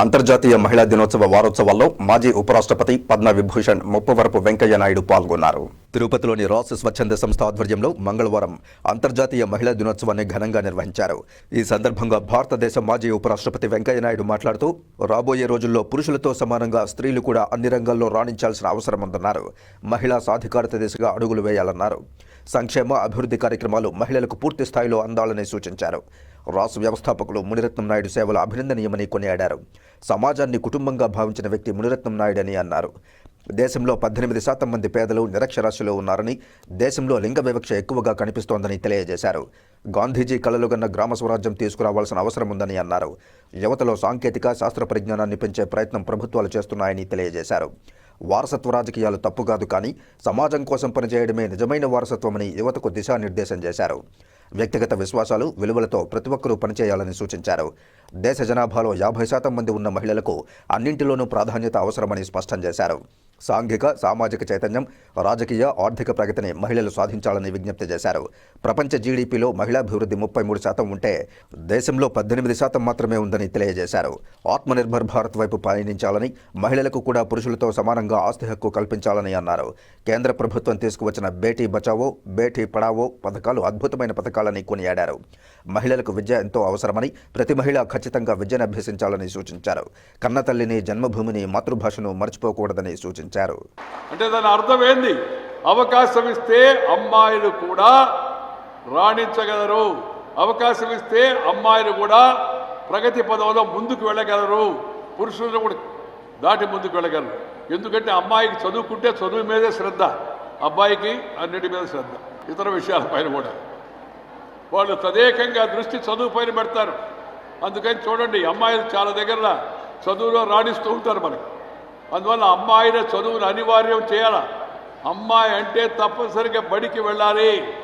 అంతర్జాతీయ మహిళా దినోత్సవ వారోత్సవాల్లో మాజీ ఉపరాష్ట్రపతి పద్మ విభూషణ్ ముప్పవరపు వెంకయ్య నాయుడు పాల్గొన్నారు. తిరుపతిలోని రాస్ స్వచ్ఛంద సంస్థ ఆధ్వర్యంలో మంగళవారం అంతర్జాతీయ మహిళా దినోత్సవాన్ని ఘనంగా నిర్వహించారు. ఈ సందర్భంగా భారతదేశ మాజీ ఉపరాష్ట్రపతి వెంకయ్య నాయుడు మాట్లాడుతూ రాబోయే రోజుల్లో పురుషులతో సమానంగా స్త్రీలు కూడా అన్ని రంగాల్లో రాణించాల్సిన అవసరం ఉందన్నారు. మహిళా సాధికారత దిశగా అడుగులు వేయాలన్నారు. సంక్షేమ అభివృద్ధి కార్యక్రమాలు మహిళలకు పూర్తి స్థాయిలో అందాలని సూచించారు. రాస్ వ్యవస్థాపకులు మునిరత్నం నాయుడు సేవలు అభినందనీయమని కొనియాడారు. సమాజాన్ని కుటుంబంగా భావించిన వ్యక్తి మునిరత్నం నాయుడని అన్నారు. దేశంలో పద్దెనిమిది శాతం మంది పేదలు నిరక్షరాస్యులు ఉన్నారని దేశంలో లింగ వివక్ష ఎక్కువగా కనిపిస్తోందని తెలియజేశారు. గాంధీజీ కలలుగన్న గ్రామ స్వరాజ్యం తీసుకురావాల్సిన అవసరం ఉందని అన్నారు. యువతలో సాంకేతిక శాస్త్ర పరిజ్ఞానాన్ని పెంచే ప్రయత్నం ప్రభుత్వాలు చేస్తున్నాయని తెలియజేశారు. వారసత్వ రాజకీయాలు తప్పు కాదు కానీ సమాజం కోసం పనిచేయడమే నిజమైన వారసత్వమని యువతకు దిశానిర్దేశం చేశారు. వ్యక్తిగత విశ్వాసాలు విలువలతో ప్రతి ఒక్కరూ పనిచేయాలని సూచించారు. దేశ జనాభాలో యాభై శాతం మంది ఉన్న మహిళలకు అన్నింటిలోనూ ప్రాధాన్యత అవసరమని స్పష్టం చేశారు. సాంఘిక సామాజిక చైతన్యం రాజకీయ ఆర్థిక ప్రగతిని మహిళలు సాధించాలని విజ్ఞప్తి చేశారు. ప్రపంచ జీడీపీలో మహిళాభివృద్ధి ముప్పై మూడు శాతం ఉంటే దేశంలో పద్దెనిమిది శాతం మాత్రమే ఉందని తెలియజేశారు. ఆత్మనిర్భర్ భారత్ వైపు పయనించాలని మహిళలకు కూడా పురుషులతో సమానంగా ఆస్తి హక్కు కల్పించాలని అన్నారు. కేంద్ర ప్రభుత్వం తీసుకువచ్చిన బేటీ బచావో బేటీ పడావో పథకాలు అద్భుతమైన పథకాలని కొనియాడారు. మహిళలకు విద్య ఎంతో అవసరమని ప్రతి మహిళ ఖచ్చితంగా విద్యను అభ్యసించాలని సూచించారు. కన్నతల్లిని జన్మభూమిని మాతృభాషను మర్చిపోకూడదని సూచించారు. అంటే దాని అర్థం ఏంది? అవకాశం ఇస్తే అమ్మాయిలు కూడా రాణించగలరు. అవకాశం ఇస్తే అమ్మాయిలు కూడా ప్రగతి పదంలో ముందుకు వెళ్ళగలరు. పురుషులు కూడా దాటి ముందుకు వెళ్ళగలరు. ఎందుకంటే అమ్మాయికి చదువుకుంటే చదువు మీదే శ్రద్ధ అబ్బాయికి అన్నిటి మీద శ్రద్ధ. ఇతర విషయాలపైన కూడా. వాళ్ళు తదేకంగా దృష్టి చదువు పైన పెడతారు. అందుకని చూడండి అమ్మాయిలు చాలా దగ్గర చదువులో రాణిస్తూ ఉంటారు మనకి. అందువల్ల అమ్మాయిల చదువును అనివార్యం చేయాల? అమ్మాయి అంటే తప్పనిసరిగా బడికి వెళ్ళాలి.